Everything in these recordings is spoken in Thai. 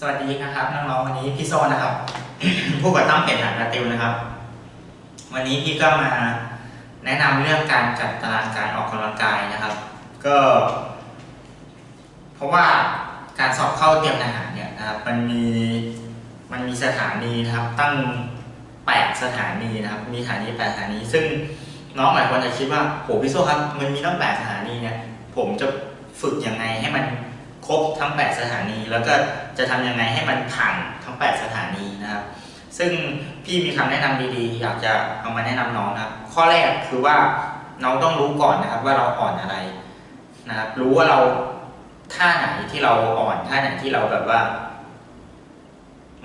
สวัสดีนะครับน้องๆวันนี้พี่โซนะครับ ผู้ก่อตั้งเพจหานาติวนะครับ วันนี้พี่ก็มาแนะนำเรื่องการจัดตารางการออกกำลังกายนะครับ ก็ เพราะว่าการสอบเข้าเตรียมทหารเนี่ยนะครับมันมีมันมีสถานีนะครับตั้งแปดสถานีนะครับ มีสถานีแปดสถานี ซึ่งน้องหลายคนจะคิดว่าโหพี่โซครับมันมีตั้งแปดสถานีเนี่ยผมจะฝึกยังไงให้มัน ครบทั้ง 8 สถานี แล้วก็จะทำยังไงให้มันผ่านทั้ง 8 สถานีนะครับ ซึ่งพี่มีคำแนะนำดีๆ อยากจะเอามาแนะนำน้องนะครับ ข้อแรกคือว่าน้องต้องรู้ก่อนนะครับว่าเราอ่อนอะไรนะครับ รู้ว่าเราท่าไหนที่เราอ่อนท่าไหนที่เราแบบว่า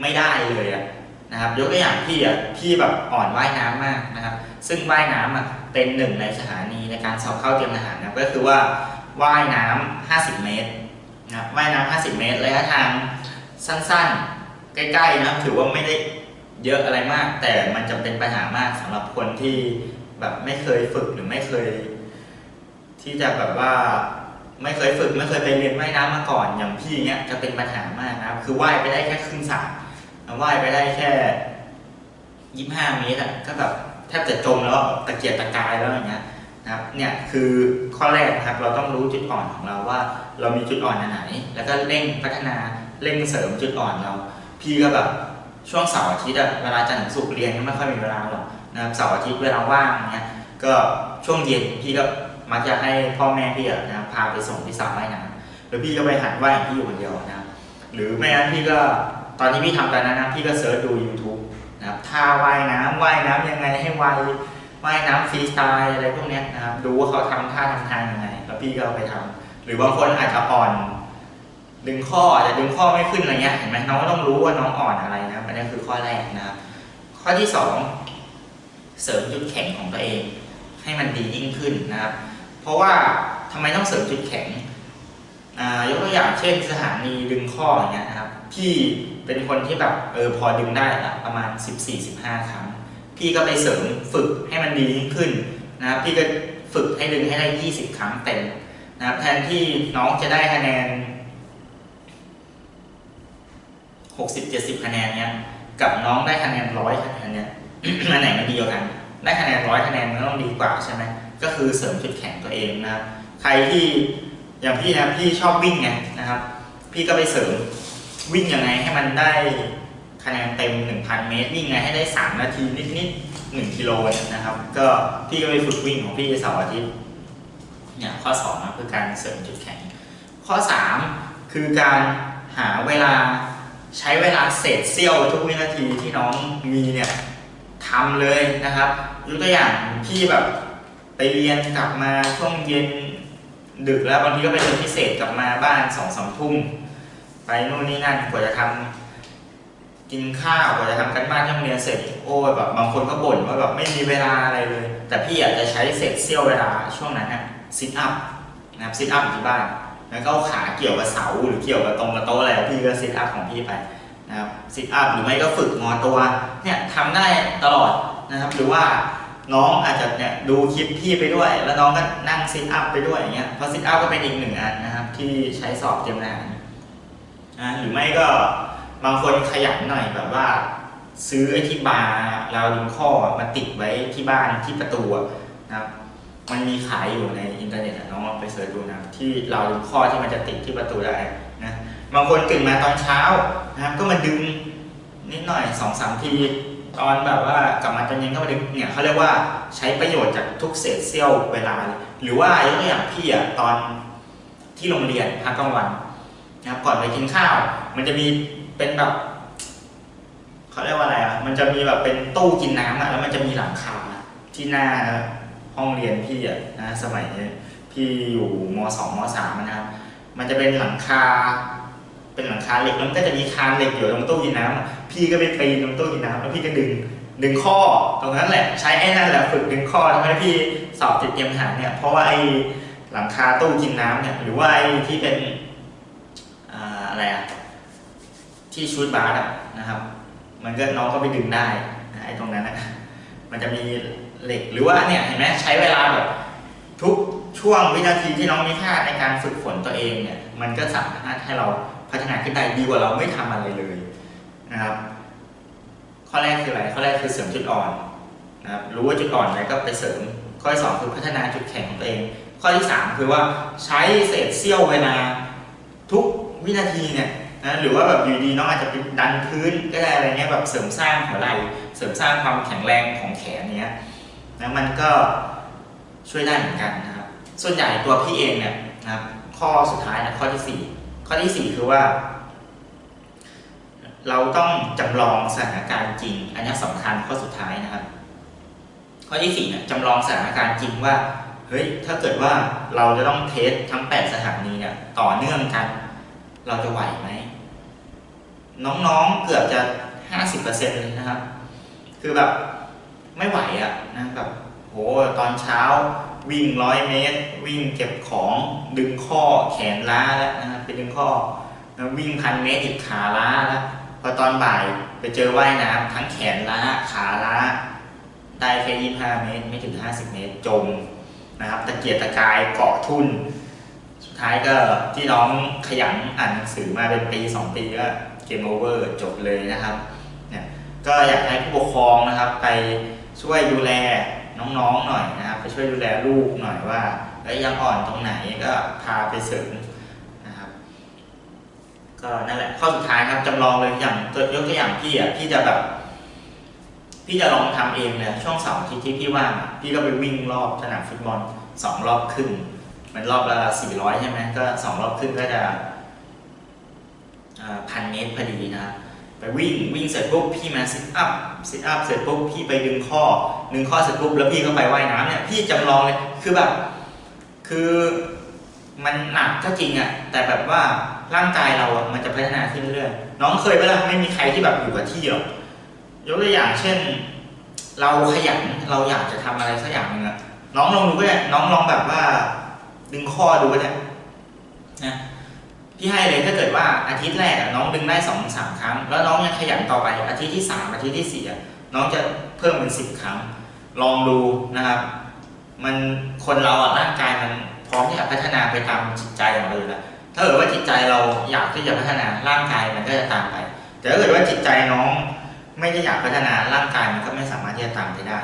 ไม่ได้เลยอะนะครับ ยกตัวอย่างพี่อะพี่แบบอ่อนว่ายน้ำมากนะครับ ซึ่งว่ายน้ำอะเป็นหนึ่งในสถานีในการสอบเข้าเตรียมทหารนะก็คือว่าว่ายน้ำ50 เมตร นะครับว่ายน้ำ50 เมตรระยะทางสั้นๆ ใกล้ๆนะครับ ถือว่าไม่ได้เยอะอะไรมาก แต่มันจะเป็นปัญหามากสำหรับคนที่แบบไม่เคยฝึกหรือไม่เคย ที่จะแบบว่าไม่เคยฝึกไม่เคยไปเรียนว่ายน้ำมาก่อนอย่างพี่เนี้ยจะเป็นปัญหามากนะครับ คือว่ายไปได้แค่ครึ่งสระว่ายไปได้แค่ยี่ห้าเมตรอะก็แบบแทบจะจมแล้วตะเกียกตะกายแล้วอย่างเงี้ย นะครับเนี่ยคือข้อแรกนะครับเราต้องรู้จุดอ่อนของเราว่า เรามีจุดอ่อนอันไหน แล้วก็เร่งพัฒนาเร่งเสริมจุดอ่อนเรา พี่ก็แบบช่วงเสาร์อาทิตย์อะเวลาจันทร์ถึงศุกร์เรียนก็ไม่ค่อยมีเวลาหรอกนะครับเสาร์อาทิตย์เวลาว่างเนี้ยก็ช่วงเย็นพี่ก็มักจะให้พ่อแม่พี่อะนะพาไปส่งที่สระว่ายน้ำแล้วพี่ก็ไปหัดว่ายพี่อยู่คนเดียวนะหรือไม่งั้นพี่ก็ตอนที่พี่ทำตอนนั้นนะพี่ก็เสิร์ชดู YouTube นะครับท่าว่ายน้ำว่ายน้ำยังไงให้ไว ว่ายน้ำฟรีสไตล์อะไรพวกนี้นะครับดูว่าเขาทำท่าทำทางยังไงแล้วพี่ก็เอาไปทำหรือบางคนอาจจะอ่อน ดึงข้ออาจจะดึงข้อไม่ขึ้นอะไรเงี้ยเห็นไหมน้องต้องรู้ว่าน้องอ่อนอะไรนะอันนี้คือข้อแรกนะครับข้อที่สองเสริมจุดแข็งของตัวเอง ให้มันดียิ่งขึ้นนะครับ เพราะว่าทำไมต้องเสริมจุดแข็งอ่ายกตัวอย่างเช่นสถานีดึงข้ออย่างเงี้ยนะครับพี่เป็นคนที่แบบเออพอดึงได้ละประมาณ 14-15 ครั้ง พี่ก็ไปเสริมฝึกให้มันดียิ่งขึ้นนะครับพี่ก็ฝึกให้ดึงให้ได้ 20 ครั้งเต็มนะครับแทนที่น้องจะได้คะแนน 60-70 คะแนนเนี้ยกับน้องได้คะแนนร้อยคะแนนเนี้ยอันไหนมันดีกว่ากันได้คะแนนร้อยคะแนนมันต้องดีกว่าใช่ไหมก็คือเสริมจุดแข็งตัวเองนะครับใครที่อย่างพี่นะพี่ชอบวิ่งไงนะครับ พี่ก็ไปเสริมวิ่งยังไงให้มันได้ คะแนนเต็ม 1,000 เมตรวิ่งไงให้ได้ 3 นาทีนิดๆ1กิโลนะครับ ก็พี่ก็ไปฝึกวิ่งของพี่เสาร์อาทิตย์เนี่ยข้อ2นะคือการเสริมจุดแข็ง ข้อ 3 คือการหาเวลาใช้เวลาเศษเสี้ยวทุกวินาทีที่น้องมีเนี่ยทำเลยนะครับยกตัวอย่างพี่แบบไปเรียนกลับมาช่วงเย็นดึกแล้วบางทีก็ไปเรียนพิเศษกลับมาบ้านสองสามทุ่มไปนู่นนี่นั่นกว่าจะทำ กินข้าวกว่าจะทำกันบ้านที่โรงเรียนเสร็จโอ้ยแบบบางคนก็บ่นว่าแบบไม่มีเวลาอะไรเลย แต่พี่อยากจะใช้เศษเสี้ยวเวลาช่วงนั้นนะซิทอัพนะครับซิทอัพอยู่ที่บ้านแล้วก็เอาขาเกี่ยวกับเสาหรือเกี่ยวกับตรงกับโต๊ะอะไรพี่ก็ซิทอัพของพี่ไปนะครับซิทอัพหรือไม่ก็ฝึกงอตัวเนี่ยทำได้ตลอดนะครับหรือว่าน้องอาจจะเนี่ยดูคลิปพี่ไปด้วย แล้วน้องก็นั่งซิทอัพไปด้วยอย่างเงี้ยเพราะซิทอัพก็เป็นอีกหนึ่งอันนะครับที่ใช้สอบเตรียมงานนะหรือไม่ก็ บางคนขยันหน่อยแบบว่า ซื้อไอ้ที่บาร์ราวดึงข้อมาติดไว้ที่บ้านที่ประตูนะครับ มันมีขายอยู่ในอินเทอร์เน็ตอะน้องลองไปเสิร์ชดูนะที่เราดึงข้อที่มันจะติดที่ประตูได้นะบางคนตื่นมาตอนเช้านะครับก็มาดึงนิดหน่อยสองสามทีตอนแบบว่ากลับมาตอนเย็นก็มาดึงเนี่ยเขาเรียกว่าใช้ประโยชน์จากทุกเศษเสี้ยวเวลา หรือว่ายกตัวอย่างพี่อะตอนที่โรงเรียนพักกลางวันนะครับก่อนไปกินข้าว มันจะมี เป็นแบบเขาเรียกว่าอะไรอะ มันจะมีแบบเป็นตู้กินน้ำอะแล้วมันจะมีหลังคาที่หน้าห้องเรียนพี่อะนะสมัยพี่อยู่มสองมสามนะครับ มันจะเป็นหลังคา เป็นหลังคาเหล็กแล้วก็จะมีคานเหล็กอยู่ตรงตู้กินน้ำพี่ก็ไปปีนตรงตู้กินน้ำแล้วพี่ก็ดึงดึงข้อตรงนั้นแหละใช้ไอ้นั่นแหละฝึกดึงข้อทำให้พี่สอบติดเตรียมทหารเนี่ยเพราะว่าไอ้หลังคาตู้กินน้ำเนี่ยหรือว่าไอ้ที่เป็นอ่าอะไรอะ ที่ชูดบาร์นะครับ มันก็น้องก็ไปดึงได้นะไอ้ตรงนั้นนะมันจะมีเหล็กหรือว่าเนี่ยเห็นไหมใช้เวลาแบบทุกช่วงวินาทีที่น้องมีค่าในการฝึกฝนตัวเองเนี่ย มันก็สามารถให้เราพัฒนาขึ้นได้ดีกว่าเราไม่ทำอะไรเลยนะครับ ข้อแรกคืออะไรข้อแรกคือเสริมจุดอ่อนนะครับรู้ว่าจุดอ่อนไหนก็ไปเสริม ข้อที่สองคือพัฒนาจุดแข็งของตัวเอง ข้อที่สามคือว่าใช้เศษเสี้ยวเวลาทุกวินาทีเนี่ย นะหรือว่าแบบอยู่ดีน้องอาจจะไปดันพื้นก็ได้อะไรเงี้ยแบบเสริมสร้างหัวไหล่เสริมสร้างความแข็งแรงของแขนเนี้ยนะมันก็ช่วยได้เหมือนกันนะครับ ส่วนใหญ่ตัวพี่เองเนี่ยนะครับข้อสุดท้ายนะข้อที่สี่ข้อที่สี่คือว่า เราต้องจำลองสถานการณ์จริง อันนี้สำคัญข้อสุดท้ายนะครับ ข้อที่สี่เนี่ยจำลองสถานการณ์จริงว่าเฮ้ยถ้าเกิดว่าเราจะต้องเทสทั้ง 8 สถานีเนี่ยต่อเนื่องกัน เราจะไหวไหม น้องๆเกือบจะ 50%เลยนะครับ คือแบบไม่ไหวอะนะแบบโหตอนเช้าวิ่งร้อยเมตร วิ่งเก็บของดึงข้อแขนล้าแล้วนะครับไปดึงข้อแล้ววิ่งพันเมตรอีกขาล้าแล้วพอตอนบ่ายไปเจอว่ายน้ำทั้งแขนล้าขาล้าได้แค่ยี่ห้าเมตร ไม่ถึง 50 เมตรจมนะครับตะเกียกตะกายเกาะทุ่น สุดท้ายก็ที่น้องขยันอ่านหนังสือมาเป็นปี2ปีก็ มโอเวอร์จบเลยนะครับเนี่ยก็อยากให้ผู้ปกครองนะครับ ไปช่วยดูแลน้องๆหน่อยนะครับ ไปช่วยดูแลลูกหน่อยว่าเอ้ยยังอ่อนตรงไหนก็พาไปเสริมนะครับ ก็นั่นแหละข้อสุดท้ายครับจำลองเลยอย่างตัวยกตัวอย่างพี่อะพี่จะแบบพี่จะลองทำเองเลยช่วงเสาร์อาทิตย์ที่พี่ว่างพี่ก็ไปวิ่งรอบสนามฟุตบอลสองรอบครึ่งมันรอบละสี่ร้อยใช่ไหมก็สองรอบครึ่งก็จะ พันเมตรพอดีนะไปวิ่งวิ่งเสร็จปุ๊บพี่มาซิทอัพซิทอัพเสร็จปุ๊บพี่ไปดึงข้อดึงข้อเสร็จปุ๊บแล้วพี่ก็ไปว่ายน้ำเนี่ยพี่จำลองเลยคือแบบคือมันหนักก็จริงอะแต่แบบว่าร่างกายเราอะมันจะพัฒนาขึ้นเรื่อยๆน้องเคยไหมล่ะไม่มีใครที่แบบอยู่กับที่หรอกยกตัวอย่างเช่น เราขยันเราอยากจะทำอะไรสักอย่างหนึงอะน้องลองดูก็ได้น้องลองแบบว่า ดึงข้อดูก็ได้นะ พี่ให้เลยถ้าเกิดว่าอาทิตย์แรกน้องดึงได้สองสามครั้ง แล้วน้องยังขยันต่อไปอาทิตย์ที่สามอาทิตย์ที่สี่น้องจะเพิ่มเป็นสิบครั้ง ลองดูนะครับ มันคนเราอะร่างกายมันพร้อมที่จะพัฒนาไปตามจิตใจของเราแล้วถ้าเกิดว่าจิตใจเราอยากที่จะพัฒนาร่างกายมันก็จะตามไป แต่ถ้าเกิดว่าจิตใจน้องไม่ได้อยากพัฒนาร่างกายมันก็ไม่สามารถที่จะตามไปได้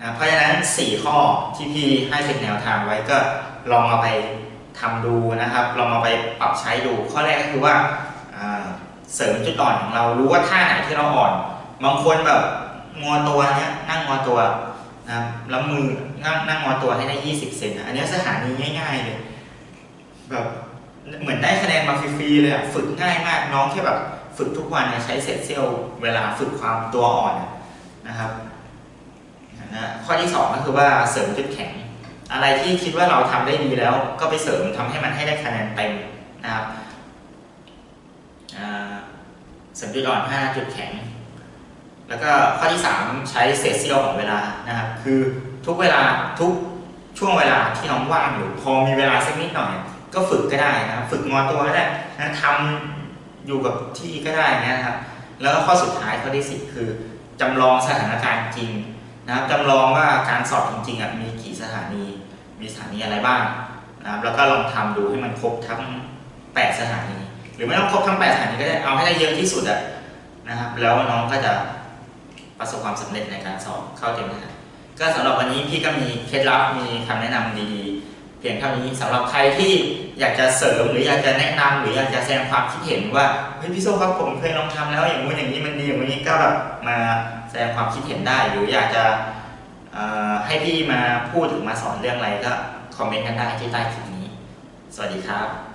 นะเพราะฉะนั้น 4 ข้อที่พี่ให้เป็นแนวทางไว้ก็ลองเอาไป ทำดูนะครับลองเอาไปปรับใช้ดู ข้อแรกก็คือว่าเสริมจุดอ่อนของเรารู้ว่าท่าไหนที่เราอ่อน บางคนแบบงอตัวเนี้ยนั่งงอตัวนะครับแล้วมือนั่งนั่งงอตัวให้ได้ 20 เซนอันนี้สถานีง่ายๆเลยแบบเหมือนได้คะแนนมาฟรีๆเลยฝึกง่ายมากน้องแค่แบบฝึกทุกวันใช้เศษเสี้ยวเวลาฝึกความตัวอ่อนนะครับนะข้อที่สองก็คือว่าเสริมจุดแข็ง อะไรที่คิดว่าเราทำได้ดีแล้วก็ไปเสริมทำให้มันให้ได้คะแนนเต็มนะครับเสริมจุดอ่อนห้าจุดแข็ง แล้วก็ข้อที่สามใช้เศษเสี้ยวของเวลานะครับ คือทุกเวลาทุกช่วงเวลาที่น้องว่างอยู่พอมีเวลาสักนิดหน่อย ก็ฝึกก็ได้นะครับฝึกงอตัวก็ได้นะทำอยู่กับที่ก็ได้นะครับ แล้วก็ข้อสุดท้ายข้อที่สิบคือจำลองสถานการณ์จริง นะครับจำลองว่าการสอบจริงๆอะมีกี่สถานี มีสถานีอะไรบ้างนะครับแล้วก็ลองทำดูให้มันครบทั้ง 8 สถานี หรือไม่ต้องครบทั้ง 8 สถานีก็ได้เอาให้ได้เยอะที่สุดอะนะครับ แล้วน้องก็จะประสบความสำเร็จในการสอบเข้าเต็มทหารก็สำหรับวันนี้พี่ก็มีเคล็ดลับมีคำแนะนำดีๆ เพียงเท่านี้สำหรับใครที่อยากจะเสริมหรืออยากจะแนะนำหรืออยากจะแสดงความคิดเห็นว่าเฮ้ยพี่โซ่ครับผมเคยลองทำแล้วอย่างนู้นอย่างนี้มันดีอย่างนี้ก็แบบมา แสดงความคิดเห็นได้ หรืออยากจะให้พี่มาพูดหรือมาสอนเรื่องอะไรก็คอมเมนต์กันได้ที่ใต้คลิปนี้ สวัสดีครับ